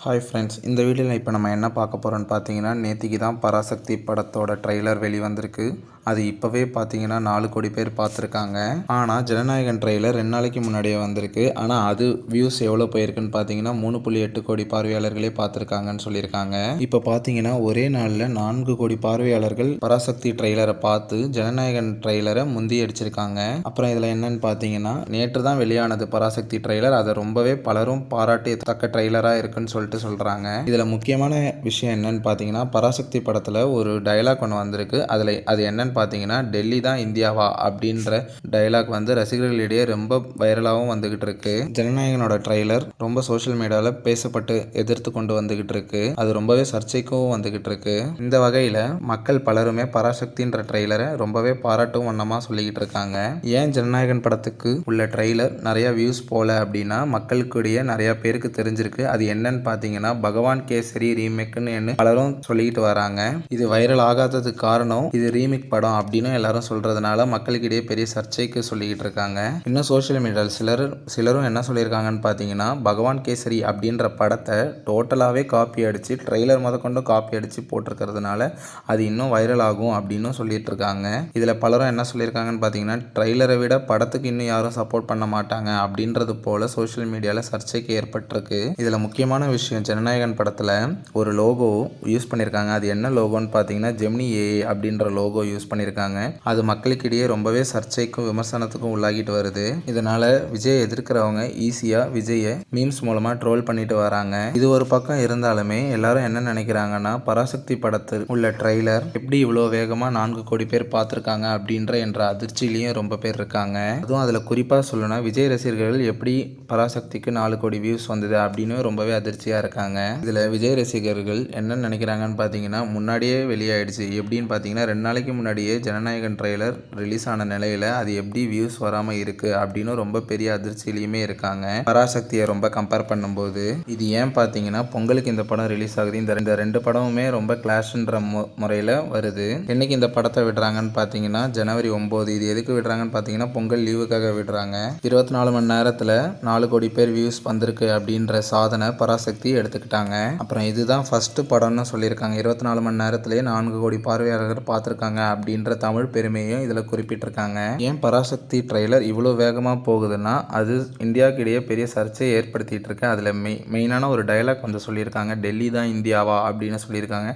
Hi friends இந்த வீடியோவில் இப்போ நம்ம என்ன பார்க்க போகிறோன்னு பார்த்தீங்கன்னா நேத்திக்கு தான் பராசக்தி படத்தோட ட்ரெய்லர் வெளிவந்திருக்கு. அது இப்போவே பார்த்தீங்கன்னா நாலு கோடி பேர் பார்த்துருக்காங்க ஆனால் ஜனநாயகன் ட்ரெய்லர் ரெண்டு நாளைக்கு முன்னாடியே வந்திருக்கு. ஆனால் அது வியூஸ் எவ்வளோ போயிருக்குன்னு பார்த்தீங்கன்னா மூணு புள்ளி எட்டு கோடி பார்வையாளர்களே பார்த்துருக்காங்கன்னு சொல்லியிருக்காங்க. இப்போ பார்த்தீங்கன்னா ஒரே நாளில் நான்கு கோடி பார்வையாளர்கள் பராசக்தி ட்ரெய்லரை பார்த்து ஜனநாயகன் ட்ரெய்லரை முந்தி அடிச்சிருக்காங்க அப்புறம் இதில் என்னன்னு பார்த்தீங்கன்னா நேற்று தான் வெளியானது பராசக்தி ட்ரெய்லர் அதை ரொம்பவே பலரும் பாராட்டி தக்க ட்ரெய்லராக இருக்குன்னு சொல்லிட்டு சொல்கிறாங்க இதில் முக்கியமான விஷயம் என்னன்னு பார்த்தீங்கன்னா பராசக்தி படத்தில் ஒரு டைலாக் ஒன்று வந்திருக்கு. அதில் அது என்னன்னு பார்த்தீங்கன்னா டெல்லி தான் இந்தியாவா அப்படின்ற டைலாக் வந்து ரசிகர்களிடையே ரொம்ப வைரலாகவும் வந்துகிட்டு இருக்கு ஜனநாயகனோட ட்ரெய்லர் ரொம்ப சோஷியல் மீடியாவில் பேசப்பட்டு எதிர்த்து கொண்டு வந்துகிட்டு இருக்கு அது ரொம்பவே சர்ச்சைக்கும் வந்துகிட்டு இருக்கு இந்த வகையில் மக்கள் பலருமே பராசக்தின்ற ட்ரெய்லரை ரொம்பவே பாராட்டும் வண்ணமாக சொல்லிக்கிட்டு இருக்காங்க ஏன் ஜனநாயகன் படத்துக்கு உள்ள ட்ரெய்லர் நிறைய வியூஸ் போல அப்படின்னா மக்களுக்குடைய நிறைய பேருக்கு தெரிஞ்சிருக்கு. அது என்னன்னு பார்த்தீங்கன்னா பகவான் கேசரி ரீமேக்குன்னு பலரும் சொல்லிக்கிட்டு வராங்க. இது வைரல் ஆகாததுக்கு காரணம் இது ரீமேக் படம் அப்படின்னு எல்லாரும் சொல்றதுனால மக்களுக்கிடையே பெரிய சர்ச்சைக்கு சொல்லிக்கிட்டு இருக்காங்க. இன்னும் சோஷியல் மீடியாவில் சிலர் சிலரும் என்ன சொல்லியிருக்காங்கன்னு பார்த்தீங்கன்னா பகவான் கேசரி அப்படின்ற படத்தை டோட்டலாகவே காப்பி அடித்து ட்ரெய்லர் முதற்கொண்டு காப்பி அடித்து போட்டிருக்கிறதுனால அது இன்னும் வைரல் ஆகும் அப்படின்னு சொல்லிட்டு இருக்காங்க. இதில் பலரும் என்ன சொல்லியிருக்காங்கன்னு பார்த்தீங்கன்னா ட்ரெய்லரை விட படத்துக்கு இன்னும் யாரும் சப்போர்ட் பண்ண மாட்டாங்க அப்படின்றது போல சோஷியல் மீடியாவில் சர்ச்சைக்கு ஏற்பட்டிருக்கு. இதில் முக்கியமான விஷயம் ஜனநாயகன் படத்தில் ஒரு லோகோ யூஸ் பண்ணியிருக்காங்க. அது என்ன லோகோன்னு பார்த்தீங்கன்னா ஜெமினி ஏ அப்படின்ற லோகோ யூஸ் பண்ணியிருக்காங்க. அது மக்களுக்கிடையே ரொம்பவே சர்ச்சைக்கும் விமர்சனத்துக்கும் உள்ளாகிட்டு வருது. இதனால் விஜய் எதிர்க்கிறவங்க ஈஸியாக விஜயை மீம்ஸ் மூலமாக ட்ரோல் பண்ணிட்டு வராங்க. இது ஒரு பக்கம் இருந்தாலுமே எல்லாரும் என்ன நினைக்கிறாங்கன்னா பராசக்தி படத்தில் உள்ள ட்ரெய்லர் எப்படி இவ்வளோ வேகமாக நான்கு கோடி பேர் பார்த்துருக்காங்க அப்படின்ற என்ற அதிர்ச்சியிலையும் ரொம்ப பேர் இருக்காங்க. அதுவும் அதில் குறிப்பாக சொல்லணும்னா விஜய் ரசிகர்கள் எப்படி பராசக்திக்கு நாலு கோடி வியூஸ் வந்தது அப்படின்னு ரொம்பவே அதிர்ச்சியாக இருக்காங்க. இதில் விஜய் ரசிகர்கள் என்ன நினைக்கிறாங்கன்னு பார்த்தீங்கன்னா முன்னாடியே வெளியாயிடுச்சு. எப்படின்னு பார்த்தீங்கன்னா ரெண்டு நாளைக்கு முன்னாடி முன்னாடியே ஜனநாயகன் ட்ரெய்லர் ரிலீஸ் ஆன நிலையில் அது எப்படி வியூஸ் வராமல் இருக்குது அப்படின்னு ரொம்ப பெரிய அதிர்ச்சியிலையுமே இருக்காங்க. பராசக்தியை ரொம்ப கம்பேர் பண்ணும்போது இது ஏன் பார்த்தீங்கன்னா பொங்கலுக்கு இந்த படம் ரிலீஸ் ஆகுது. இந்த ரெண்டு ரெண்டு படமுமே ரொம்ப கிளாஷ்ன்ற மு முறையில் வருது. என்னைக்கு இந்த படத்தை விடுறாங்கன்னு பார்த்தீங்கன்னா ஜனவரி ஒம்பது. இது எதுக்கு விடுறாங்கன்னு பார்த்தீங்கன்னா பொங்கல் லீவுக்காக விடுறாங்க. இருபத்தி நாலு மணி நேரத்தில் நாலு கோடி பேர் வியூஸ் வந்திருக்கு அப்படின்ற சாதனை பராசக்தி எடுத்துக்கிட்டாங்க. அப்புறம் இதுதான் ஃபர்ஸ்ட் படம்னு சொல்லியிருக்காங்க. இருபத்தி நாலு மணி நேரத்திலேயே நான்கு கோடி பார்வையாளர்கள் பார்த்துருக்காங்க அப்படி அப்படின்ற தமிழ் பெருமையும் இதில் குறிப்பிட்டிருக்காங்க. ஏன் பராசக்தி ட்ரெய்லர் இவ்வளோ வேகமாக போகுதுன்னா அது இந்தியாவுக்கு இடையே பெரிய சர்ச்சையை ஏற்படுத்திட்டு இருக்கு அதில் மெய் மெயினான ஒரு டைலாக் வந்து சொல்லியிருக்காங்க. டெல்லி தான் இந்தியாவா அப்படின்னு சொல்லியிருக்காங்க.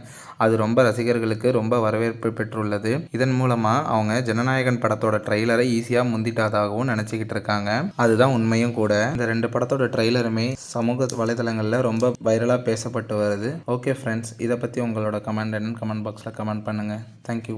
அது ரொம்ப ரசிகர்களுக்கு ரொம்ப வரவேற்பு பெற்றுள்ளது. இதன் மூலமாக அவங்க ஜனநாயகன் படத்தோட ட்ரெய்லரை ஈஸியாக முந்திட்டாதாகவும் நினச்சிக்கிட்டு இருக்காங்க. அதுதான் உண்மையும் கூட. இந்த ரெண்டு படத்தோட ட்ரெய்லருமே சமூக வலைதளங்களில் ரொம்ப வைரலாக பேசப்பட்டு வருது. ஓகே ஃப்ரெண்ட்ஸ் இதை பற்றி உங்களோட கமெண்ட் என்னன்னு கமெண்ட் பாக்ஸில் கமெண்ட் பண்ணுங்கள் தேங்க்யூ